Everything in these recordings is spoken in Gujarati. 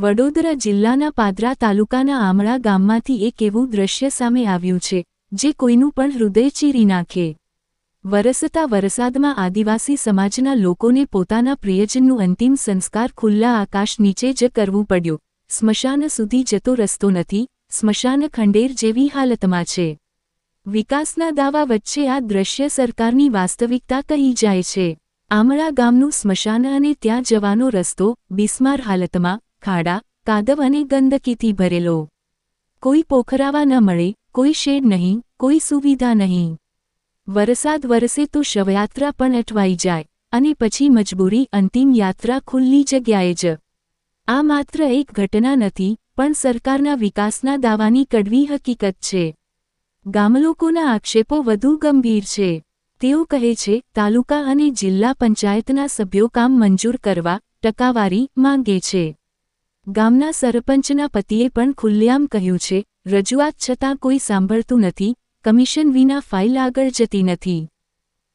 વડોદરા જિલ્લાના પાદરા તાલુકાના આમળા ગામમાંથી એક એવું દ્રશ્ય સામે આવ્યું છે, જે કોઈનું પણ હૃદય ચીરી નાખે. વરસતા વરસાદમાં આદિવાસી સમાજના લોકોને પોતાના પ્રિયજનનું અંતિમ સંસ્કાર ખુલ્લા આકાશ નીચે જ કરવું પડ્યું. સ્મશાન સુધી જતો રસ્તો નથી, સ્મશાન ખંડેર જેવી હાલતમાં છે. વિકાસના દાવા વચ્ચે આ દ્રશ્ય સરકારની વાસ્તવિકતા કહી જાય છે. આમળા ગામનું સ્મશાન અને ત્યાં જવાનો રસ્તો, બિસ્માર હાલતમાં ખાડા, કાદવ અને ગંદકીથી ભરેલો. કોઈ પોખરાવા ન મળે, કોઈ શેડ નહીં, કોઈ સુવિધા નહીં. વરસાદ વરસે તો શવયાત્રા પણ અટવાઈ જાય, અને પછી મજબૂરી અંતિમ યાત્રા ખુલ્લી જગ્યાએ જ. આ માત્ર એક ઘટના નથી, પણ સરકારના વિકાસના દાવાની કડવી હકીકત છે. ગામલોકોના આક્ષેપો વધુ ગંભીર છે. તેઓ કહે છે, તાલુકા અને જિલ્લા પંચાયતના સભ્યો કામ મંજૂર કરવા ટકાવારી માંગે છે. ગામના સરપંચના પતિએ પણ ખુલ્લેઆમ કહ્યું છે, રજૂઆત છતાં કોઈ સાંભળતું નથી, કમિશન વિના ફાઇલ આગળ જતી નથી.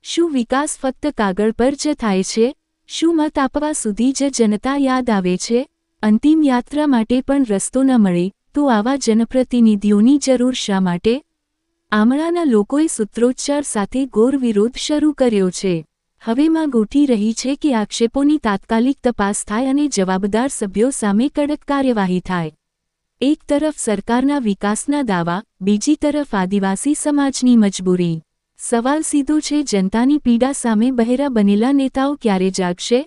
શું વિકાસ ફક્ત કાગળ પર જ થાય છે? શું મત આપવા સુધી જ જનતા યાદ આવે છે? અંતિમ યાત્રા માટે પણ રસ્તો ન મળે, તો આવા જનપ્રતિનિધિઓની જરૂર શા માટે? આમળાના લોકોએ સૂત્રોચ્ચાર સાથે ઘોર વિરોધ શરૂ કર્યો છે. હવે માં ગોઠી રહી છે કે આક્ષેપોની તાત્કાલિક તપાસ થાય અને જવાબદાર સભ્યો સામે કડક કાર્યવાહી થાય. એક તરફ સરકારના વિકાસના દાવા, બીજી તરફ આદિવાસી સમાજની મજબૂરી. સવાલ સીધો છે, જનતાની પીડા સામે બહેરા બનેલા નેતાઓ ક્યારે જાગશે?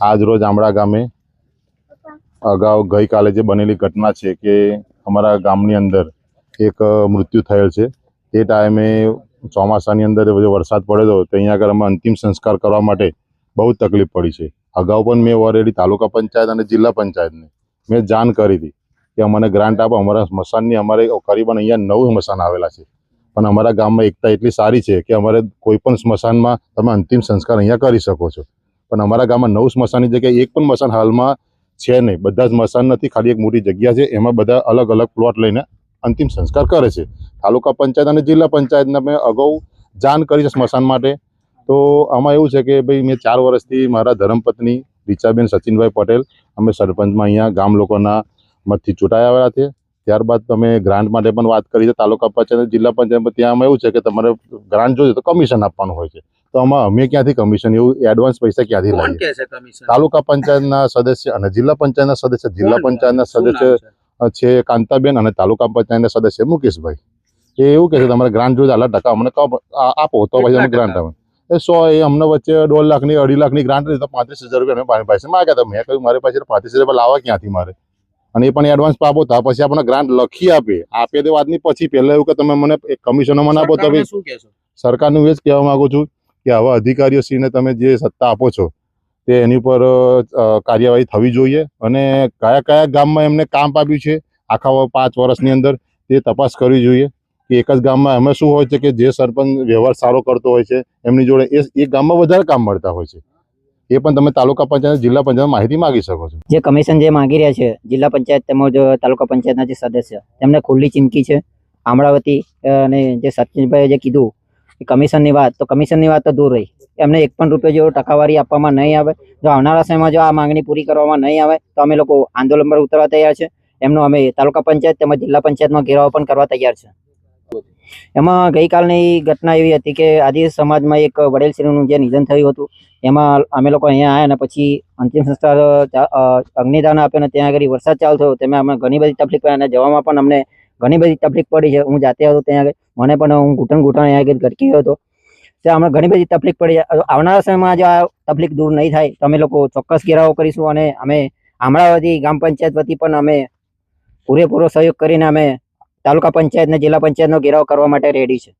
આજ રોજ આમળા ગામે અગાઉ ગઈકાલે જે બનેલી ઘટના છે કે અમારા ગામની અંદર એક મૃત્યુ થયેલ છે. તે ટાઈમે ચોમાસાની અંદર વરસાદ પડેલો તો અહીંયા આગળ અમે અંતિમ સંસ્કાર કરવા માટે બહુ તકલીફ પડી છે. અગાઉ પણ મેં ઓલરેડી તાલુકા પંચાયત અને જિલ્લા પંચાયતને મેં જાણ કરી હતી કે અમને ગ્રાન્ટ આપો, અમારા સ્મશાનની અમારે કરીબન અહીંયા નવ સ્મશાન આવેલા છે. પણ અમારા ગામમાં એકતા એટલી સારી છે કે અમારે કોઈ પણ સ્મશાનમાં તમે અંતિમ સંસ્કાર અહીંયા કરી શકો છો. પણ અમારા ગામમાં નવ સ્મશાનની જગ્યાએ એક પણ મસાન હાલમાં છે નહીં. બધા જ મસાન નથી, ખાલી એક મોટી જગ્યા છે. એમાં બધા અલગ અલગ પ્લોટ લઈને અંતિમ સંસ્કાર કરે છે. તાલુકા પંચાયત અને જિલ્લા પંચાયતને મેં અગાઉ જાણ કરી છે સ્મશાન માટે. તો આમાં એવું છે કે ભાઈ મેં ચાર વર્ષથી મારા ધર્મપત્ની રીચાબેન સચિનભાઈ પટેલ, અમે સરપંચમાં અહીંયા ગામ લોકોના મતથી ચૂંટાઈ આવ્યા છે. ત્યારબાદ તમે ગ્રાન્ટ માટે પણ વાત કરી છે. તાલુકા પંચાયત જિલ્લા પંચાયત ત્યાં એવું છે કે તમારે ગ્રાન્ટ જોઈએ તો કમિશન આપવાનું હોય છે. તો આમાં અમે ક્યાંથી કમિશન એવું એડવાન્સ પૈસા ક્યાંથી લાવીએ તાલુકા પંચાયતના સદસ્ય અને જિલ્લા પંચાયતના સદસ્ય. જિલ્લા પંચાયતના સદસ્ય છે? કાંતાબેન અને તાલુકા પંચાયતના સદસ્ય મુકેશભાઈ. એ એવું કહે છે તમારે ગ્રાન્ટ જોઈએ આટલા ટકા અમને આપો તો પછી અમે ગ્રાન્ટ આવે એ સો એ અમને વચ્ચે દોઢ લાખની અઢી લાખની ગ્રાન્ટ હતી તો પાંત્રીસ હજાર રૂપિયા અમે મારી પાસે માગ્યા હતા. મેં કહ્યું મારી પાસે પાંત્રીસ હજાર રૂપિયા લાવવા ક્યાંથી મારે? અને એ પણ એડવાન્સ આપો તો પછી આપણને ગ્રાન્ટ લખી આપે. આપે તે વાતની પછી પહેલા એવું કે તમે મને એક કમિશનો મને આપો તો સરકારનું એ જ કહેવા માગું છું. કે આવા અધિકારીઓશ્રીને તમે જે સત્તા આપો છો, તે એની પર કાર્યવાહી થવી જોઈએ અને કયા કયા ગામમાં એમને કામ આપ્યું છે, આખા પાંચ વર્ષની અંદર તે તપાસ કરવી જોઈએ કે એક જ ગામમાં એમાં શું હોય છે કે જે સરપંચ વ્યવહાર સારો કરતો હોય છે, એમની જોડે એ ગામમાં વધારે કામ મળતા હોય છે. એ પણ તમે તાલુકા પંચાયત, જિલ્લા પંચાયત માહિતી માગી શકો છો. જે કમિશન જે માંગી રહ્યા છે, જિલ્લા પંચાયત તેમજ તાલુકા પંચાયતના જે સદસ્ય, તેમને ખુલ્લી ચીમકી છે. આમળાવતી અને જે સચિનભાઈએ જે કીધું કમિશનની વાત, તો કમિશનની વાત તો દૂર રહી. એમને એક પણ રૂપિયા જેવો ટકાવારી આપવામાં નહીં આવે. જો આવનારા સમયમાં જો આ માંગણી પૂરી કરવામાં નહીં આવે, તો અમે લોકો આંદોલન પર ઉતરવા તૈયાર છે. એમનો અમે તાલુકા પંચાયત તેમજ જિલ્લા પંચાયતમાં ઘેરાવો પણ કરવા તૈયાર છે. એમાં ગઈકાલની ઘટના એવી હતી કે આદિ સમાજમાં એક વડેલશ્રીનું જે નિધન થયું હતું, એમાં અમે લોકો અહીંયા આવ્યા અને પછી અંતિમ સંસ્કાર અગ્નિદાન આપ્યો અને ત્યાં આગળ વરસાદ ચાલુ થયો. તેમાં અમે ઘણી બધી તકલીફ અને જવામાં પણ અમને ઘણી બધી તકલીફ પડી છે. હું જાતે હતો ત્યાં આગળ. મને પણ હું ઘૂંટણ ઘૂંટણ આગળ ગટકી ગયો હતો. ત્યાં હમણાં ઘણી બધી તકલીફ પડી. આવનારા સમયમાં જો આ તકલીફ દૂર નહીં થાય. તો અમે લોકો ચોક્કસ ઘેરાવો કરીશું અને અમે આમળાવતી ગ્રામ પંચાયત વતી પણ અમે પૂરેપૂરો સહયોગ કરીને અમે તાલુકા પંચાયત ને જિલ્લા પંચાયતનો ઘેરાવ કરવા માટે રેડી છે.